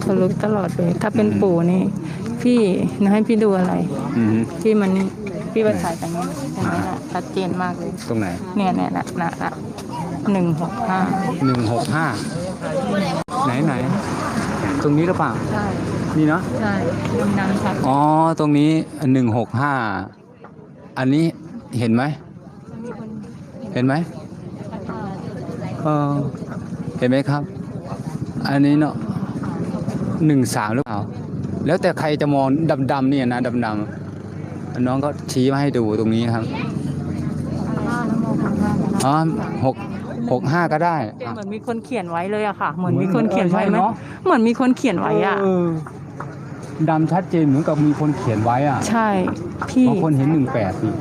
เขาลุกตลอดเลย ถ้าเป็นปู่นี่พี่นะให้พี่ดูอะไร อืมพี่มันนี่พี่มาถ่ายตรงนี้เห็นไหมล่ะชัดเจนมากเลย ตรงไหนเนี่ยเนี่ยนะนะนะหนึ่งหกห้าหนึ่งหกห้าไหนไหน ตรงนี้หรือเปล่า ใช่ นี่เนาะ ใช่ดังชัดอ๋อ ตรงนี้หนึ่งหกห้า อันนี้เห็นไหม เห็นไหมเออเห็นไหมครับ อันนี้เนาะ หนึ่งสามหรือเปล่า แล้วแต่ใครจะมองดำๆเนี่ยนะดำๆน้องก็ชี้มาให้ดูตรงนี้ครับห้าแล้วมองข้างหน้านะอ๋อหกหกห้าก็ได้เหมือนมีคนเขียนไว้เลยอะค่ะ เหมือนมีคนเขียนไว้ไหมเออใช่เนอะเหมือนมีคนเขียนไว้อะเออดำชัดเจนเหมือนกับมีคนเขียนไว้อะใช่พี่บางคนเห็นหนึ่งแปดนี่อืม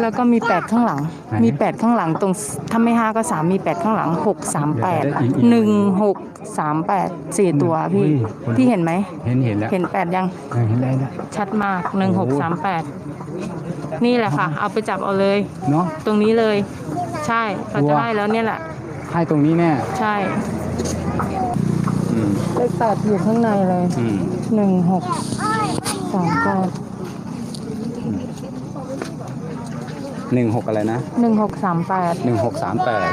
แล้วก็มีแปดข้างหลังไหนมีแปดข้างหลังตรงถ้าไม่ห้าก็สามมีแปดข้างหลังหกสามแปดเดี๋ยวๆอีกอีกหนึ่งหกสามแปดสี่ตัวพี่อุ้ยคนพี่เห็นไหม เห็นเห็นแล้วเห็นแปดยังเออเห็นแล้วนะชัดมากหนึ่งหกสามแปดนี่แหละค่ะ เอาไปจับเอาเลย เนาะตรงนี้เลย ใช่เขาจะให้แล้วเนี่ยแหละ ให้ตรงนี้แน่ใช่ อืมเลขแปดอยู่ข้างในเลย อืมหนึ่งหกสามแปด หนึ่งหกอะไรนะหนึ่งหกสามแปดหนึ่งหกสามแปด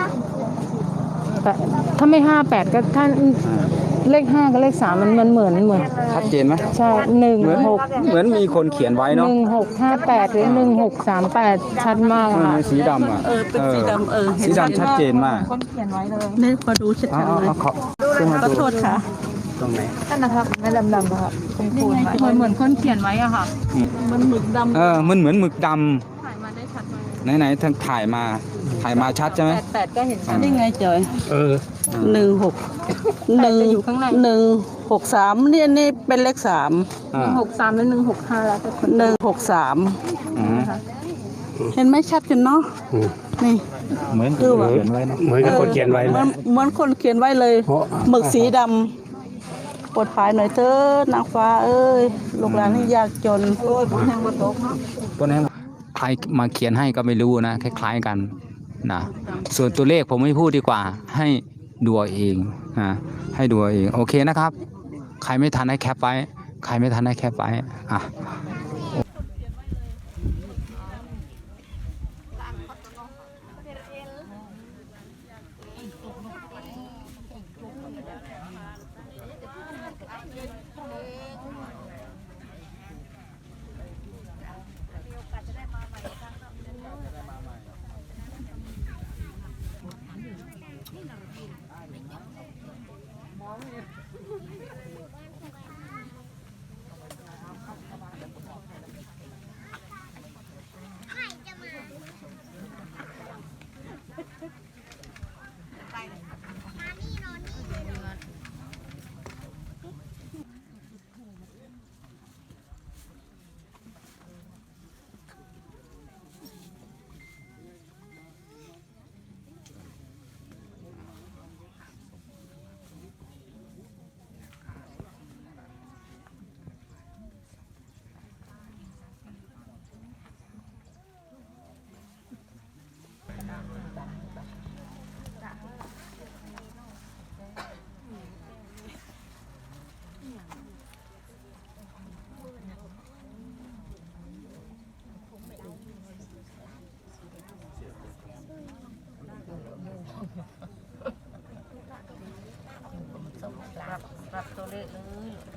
แต่ถ้าไม่ห้าแปดก็ถ้าเลขห้ากับเลขสามมันมันเหมือนเหมือนชัดเจนไหมใช่หนึ่งเหมือนหกเหมือนมีคนเขียนไว้หเนาะนึ่งหกห้าแปดหรือหนึ่งหกสามแปดชัดมากเออค่ะในสีดำอะเออเป็นสีดำเออเห็นสีดำชัดเจนมากคนเขียนไว้เลยนี่พอดูชัดเอาๆเอาเลยเอาขอขึ้นมาขอดูโทษค่ะ ตรงไหนนั่นนะครับไม่ดำดำนะครับเป็นคูณไว้เหมือนเหมือนคนเขียนไว้อะค่ะ มันหมึกดเออมันเหมือนหมึกดถ่ายมาได้ชัดไหมำไหนๆท่านถ่ายมา ถ่ายมาชัดใช่ไหม แปดแปดก็เห็นชัดำนี่ไงจอยเออ หนึ่งหกหนึ่งจะอยู่ข้างใน หนึ่งหกสามเนี่ยนี่เป็นเลขสามหนึ่งหกสามและหนึ่งหกห้าแล้วแต่คนหนึ่งหกสามอืมเห็นไหมชัดกันเนาะนี่ เหมือนคือว่าเขียนไว้เนอะเหมือนกับคนเขียนไว้เหมืนะอนเหมือนคนเขียนไว้เลยหมึกสีดำ ปวดภายหน่อยเถอะนางฟ้าเอ้ยลูกหลานนี่ยากจนโอ้ยผมยังบ่ตกเนาะพวกนี้ใครมาเขียนให้ก็ไม่รู้นะคล้ายๆกันนะส่วนตัวเลขผมไม่พูดดีกว่า ให้ดูเองนะให้ดูเอาเองโอเคนะครับ ใครไม่ทันให้แคปไว้ ใครไม่ทันให้แคปไว้อะ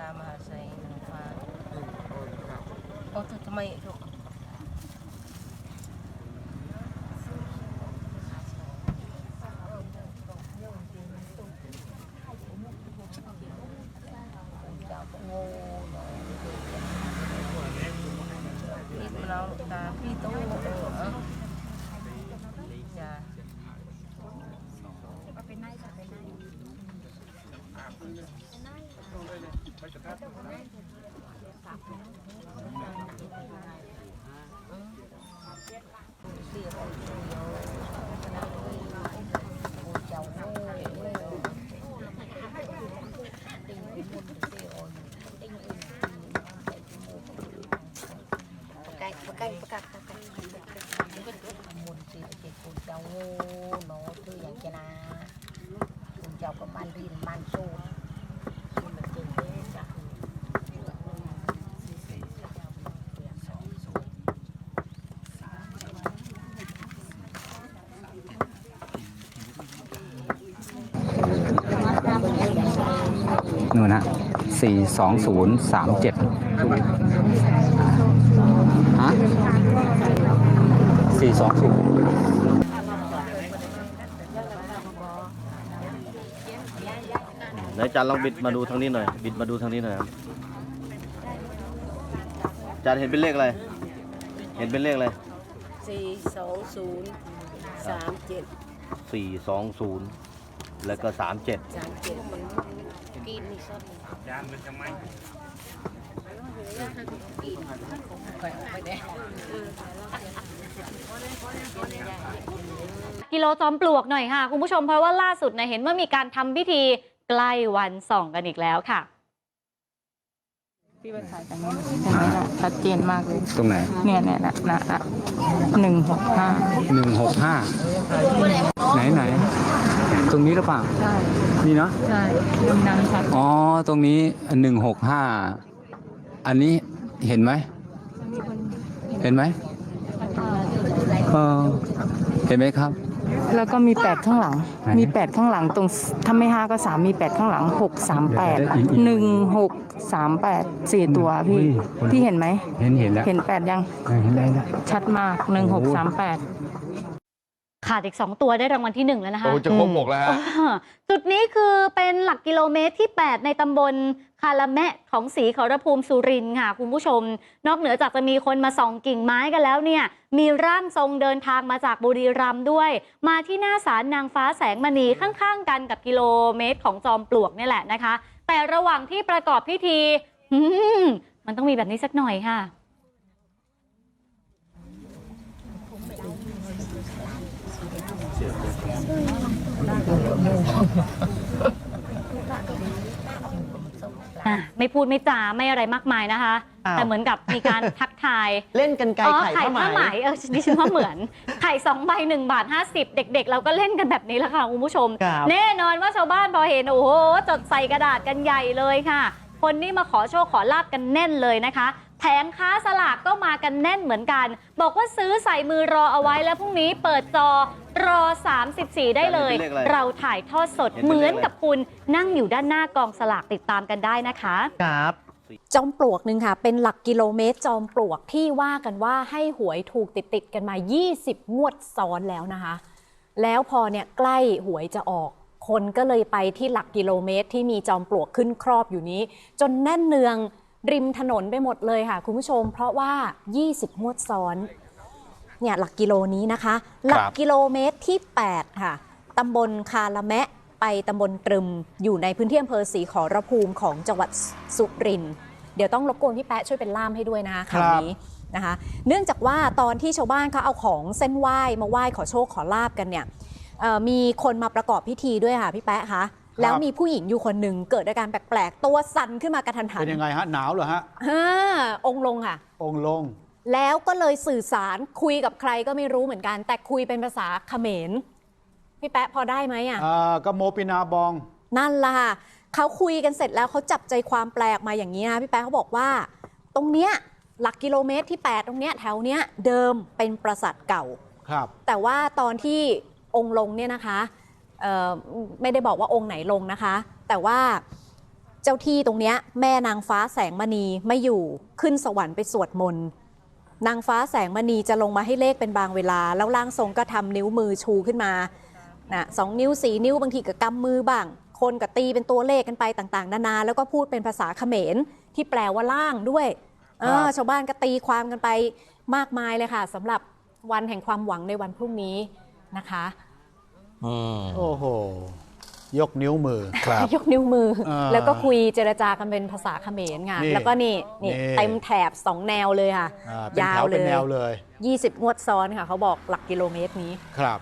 ามมหาไซนางฟ้า โอ้ทำไมลูกเจ้าก็โง่หน่อยพี่มันเอาตาพี่โตเออเอาจ้า cái cái cái cái muốn chỉ chỉ cô cháu ngô nó tư dạng cái na cô cháu có ban riêng ban số นู่นฮะสี่สองศูนย์สามเจ็ดฮะสี่สองศูนย์ไหนอาจารย์ลองบิดมาดูทางนี้หน่อย บิดมาดูทางนี้หน่อยครับอาจารย์เห็นเป็นเลขอะไร เห็นเป็นเลขอะไรสี่สองศูนย์สามเจ็ดสี่สองศูนย์แล้วก็สามเจ็ดสามเจ็ด กินนี่ซดกิโลจอมปลวกหน่อยค่ะ คุณผู้ชมเพราะว่าล่าสุดเนี่ยเห็นว่ามีการทำพิธีใกล้วันส่องกันอีกแล้วค่ะ พี่ไปถ่ายตรงนี้เห็นไหมล่ะชัดเจนมากเลยตรงไหนเนี่ยเนี่ยนะนะนะหนึ่งหกห้าหนึ่งหกห้าไหนไหน ตรงนี้หรือเปล่าใช่นี่เนาะใช่ดังชัดอ๋อตรงนี้หนึ่งหกห้าอันนี้เห็นไหมเห็นไหมเออเห็นไหมครับ แล้วก็มีแปดข้างหลังไหนมีแปดข้างหลังตรงถ้าไม่ห้าก็สามมีแปดข้างหลังหกสามแปดเดี๋ยวอีกอีกหนึ่งหกสามแปดสี่ตัวพี่อุ้ยพี่เห็นไหม เห็นเห็นแล้วเห็นแปดยัง เห็นแล้วนะชัดมากหนึ่งหกสามแปดขาดอีก 2 ตัวได้รางวัลที่ 1 แล้วนะคะ โอ้ จะครบหกแล้วฮะอ่าจุดนี้คือเป็นหลักกิโลเมตรที่ 8 ในตำบล คาราแมะของศรีขอรภูมิสุรินค่ะ คุณผู้ชม นอกเหนือจากจะมีคนมาส่องกิ่งไม้กันแล้วเนี่ย มีร่างทรงเดินทางมาจากบุรีรัมย์ด้วย มาที่หน้าศาลนางฟ้าแสงมณีข้างๆ กันกับกิโลเมตรของจอมปลวกนี่แหละนะคะ แต่ระหว่างที่ประกอบพิธีมมันต้องมีแบบนี้สักหน่อยค่ะ อะ ไม่พูดไม่จาไม่อะไรมากมายนะคะ อ้าว แต่เหมือนกับมีการทักทายเล่นกันไกลอ๋อไข่ไข่ผ้าผ้าไหไหมมเออดิฉันว่าเหมือน ไข่สองใบหนึ่งบาทห้าสิบเด็ก ๆ เราก็เล่นกันแบบนี้แหละค่ะคุณผู้ชม ครับ แน่นอนว่าชาวบ้านพอเห็นโอ้โหจดใส่กระดาษกันใหญ่เลยค่ะ คนนี่มาขอโชคขอลาบกันแน่นเลยนะคะ แผงค้าสลากก็มากันแน่นเหมือนกัน บอกว่าซื้อใส่มือรอเอาไว้แล้วพรุ่งนี้เปิดจอรอ 34 ได้เลย เห็นเป็นเลขอะไรเราถ่ายทอดสดเห็นเป็นเหมือนเลขอะไรกับคุณนั่งอยู่ด้านหน้ากองสลากติดตามกันได้นะคะ ครับ จอมปลวกหนึ่งค่ะ เป็นหลักกิโลเมตรจอมปลวกที่ว่ากันว่าให้หวยถูกติดติดๆกันมา 20 งวดซ้อนแล้วนะคะ แล้วพอเนี่ยใกล้หวยจะออก คนก็เลยไปที่หลักกิโลเมตรที่มีจอมปลวกขึ้นครอบอยู่นี้ จนแน่นเนือง ริมถนนไปหมดเลยค่ะ คุณผู้ชม เพราะว่า 20 งวดซ้อน เนี่ยหลักกิโลนี้นะคะ หลักกิโลเมตรที่ 8 ค่ะตำบลคาละแมะ ไปตำบลตรึม อยู่ในพื้นที่อำเภอศรีขอรภูมิของจังหวัดสุรินทร์เดี๋ยวต้องรบกวนพี่แป๊ะช่วยเป็นล่ามให้ด้วยนะคะครัข่าวบนี้นะคะ เนื่องจากว่าตอนที่ชาวบ้านเขาเอาของเส้นไหว้มาไหว้ขอโชคขอลาบกันเนี่ยเอ่อมีคนมาประกอบพิธีด้วยค่ะพี่แป๊ะคะ แล้วมีผู้หญิงอยู่คนหนึ่งเกิดอาการแปลกๆ ตัวสั่นขึ้นมากระทันหันเป็นยังไงฮะหนาวเหรอฮะฮ่าองค์ลงค่ะ องค์ลง แล้วก็เลยสื่อสารคุยกับใครก็ไม่รู้เหมือนกัน แต่คุยเป็นภาษาเขมรพี่แป๊ะพอได้ไหมอะอ่าก็โมปินาบอง นั่นล่ะค่ะเขาคุยกันเสร็จแล้วเขาจับใจความแปลกมาอย่างนี้นะพี่แป๊ะเขาบอกว่า ตรงเนี้ยหลักกิโลเมตรที่ 8 ตรงเนี้ยแถวเนี้ยเดิมเป็นปราสาทเก่าครับ แต่ว่าตอนที่องค์ลงเนี่ยนะคะเอ่อ ไม่ได้บอกว่าองค์ไหนลงนะคะ แต่ว่าเจ้าที่ตรงเนี้ยแม่นางฟ้าแสงมณีไม่อยู่ขึ้นสวรรค์ไปสวดมนต์นางฟ้าแสงมณีจะลงมาให้เลขเป็นบางเวลา แล้วร่างทรงก็ทำนิ้วมือชูขึ้นมานะสองนิ้วสีนิ้วบางทีก็กำมือบ้าง คนก็ตีเป็นตัวเลขกันไปต่างๆ นานา แล้วก็พูดเป็นภาษาเขมรที่แปลว่าล่างด้วยเออครับชาวบ้านก็ตีความกันไปมากมายเลยค่ะสำหรับวันแห่งความหวังในวันพรุ่งนี้นะคะ โอ้โห ยกนิ้วมือยกนิ้วมือ เออแล้วก็คุยเจรจากันเป็นภาษาเขมรค่ะ นี่แล้วก็นี่นี่นี่ เต็มแถบสองแนวเลยค่ะ อ่าเป็นยาแถววเลเป็นยแนวเลย 20 งวดซ้อนค่ะ เขาบอกหลักกิโลเมตรนี้ ครับ